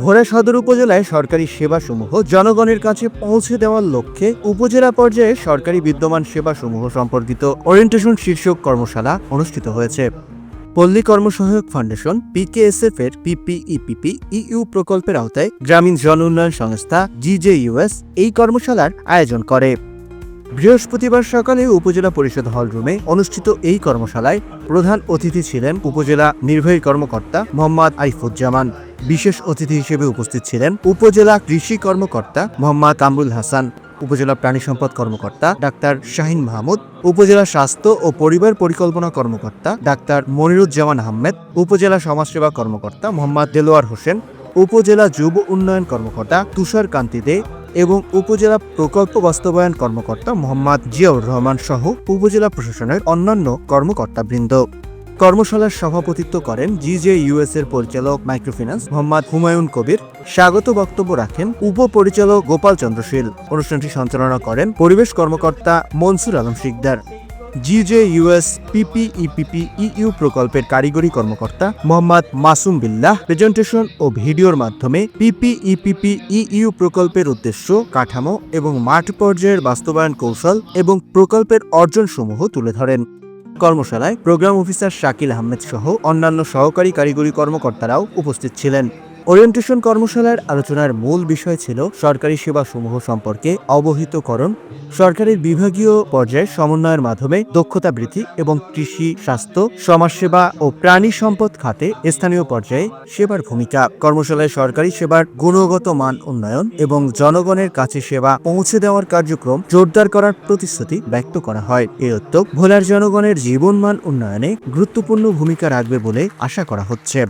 ভোলা সদর উপজেলায় সরকারি সেবাসমূহ জনগণের কাছে পৌঁছে দেওয়ার লক্ষ্যে উপজেলা পর্যায়ে সরকারি বিদ্যমান সেবাসমূহ সম্পর্কিত ওরিয়েন্টেশন শীর্ষক কর্মশালা অনুষ্ঠিত হয়েছে। পল্লী কর্মসহায়ক ফাউন্ডেশন পিকেএসএফ এর পিপিইপিপি ইইউ প্রকল্পের আওতায় গ্রামীণ জন উন্নয়ন সংস্থা জিজেইউএস এই কর্মশালার আয়োজন করে। বৃহস্পতিবার সকালে উপজেলা পরিষদ হল রুমে অনুষ্ঠিত এই কর্মশালায় প্রধান অতিথি ছিলেন উপজেলা নির্বাহী কর্মকর্তা মোহাম্মদ আইফুজ্জামান। বিশেষ অতিথি হিসেবে উপস্থিত ছিলেন উপজেলা কৃষি কর্মকর্তা মোহাম্মদ কামরুল হাসান, উপজেলা প্রাণী সম্পদ কর্মকর্তা ডাক্তার শাহিন মাহমুদ, উপজেলা স্বাস্থ্য ও পরিবার পরিকল্পনা কর্মকর্তা ডাক্তার মনিরুজ্জামান আহমেদ, উপজেলা সমাজসেবা কর্মকর্তা মোহাম্মদ দেলোয়ার হোসেন, উপজেলা যুব উন্নয়ন কর্মকর্তা তুষার কান্তি দে এবং উপজেলা প্রকল্প বাস্তবায়ন কর্মকর্তা মোহাম্মদ জিয়াউর রহমান সহ উপজেলা প্রশাসনের অন্যান্য কর্মকর্তাবৃন্দ। কর্মশালার সভাপতিত্ব করেন জিজে ইউএস এর পরিচালক মাইক্রোফিন্যান্স মোহাম্মদ হুমায়ুন কবির। স্বাগত বক্তব্য রাখেন উপপরিচালক গোপাল চন্দ্রশীল। অনুষ্ঠানটি সঞ্চালনা করেন পরিবেশ কর্মকর্তা Mansur Alam Sikdar. জিজে US PPEPP EU প্রকল্পের কারিগরি কর্মকর্তা মোহাম্মদ মাসুম বিল্লাহ প্রেজেন্টেশন ও ভিডিওর মাধ্যমে পিপিইপিপি ইইউ প্রকল্পের উদ্দেশ্য, কাঠামো এবং মাঠ পর্যায়ের বাস্তবায়ন কৌশল এবং প্রকল্পের অর্জনসমূহ তুলে ধরেন। কর্মশালায় প্রোগ্রাম অফিসার শাকিল আহমেদ সহ অন্যান্য সহকারী কারিগরি কর্মকর্তারাও উপস্থিত ছিলেন। ওরিয়েন্টেশন কর্মশালার আলোচনার মূল বিষয় ছিল সরকারি সেবাসমূহ সম্পর্কে অবহিতকরণ সরকারের বিভাগীয় পর্যায়ে সমন্বয়ের মাধ্যমে দক্ষতা বৃদ্ধি এবং কৃষি, স্বাস্থ্য, সমাজসেবা ও প্রাণী সম্পদ খাতে স্থানীয় পর্যায়ে সেবার ভূমিকা। কর্মশালায় সরকারি সেবার গুণগত মান উন্নয়ন এবং জনগণের কাছে সেবা পৌঁছে দেওয়ার কার্যক্রম জোরদার করার প্রতিশ্রুতি ব্যক্ত করা হয়। এই উদ্যোগ ভোলার জনগণের জীবনমান উন্নয়নে গুরুত্বপূর্ণ ভূমিকা রাখবে বলে আশা করা হচ্ছে।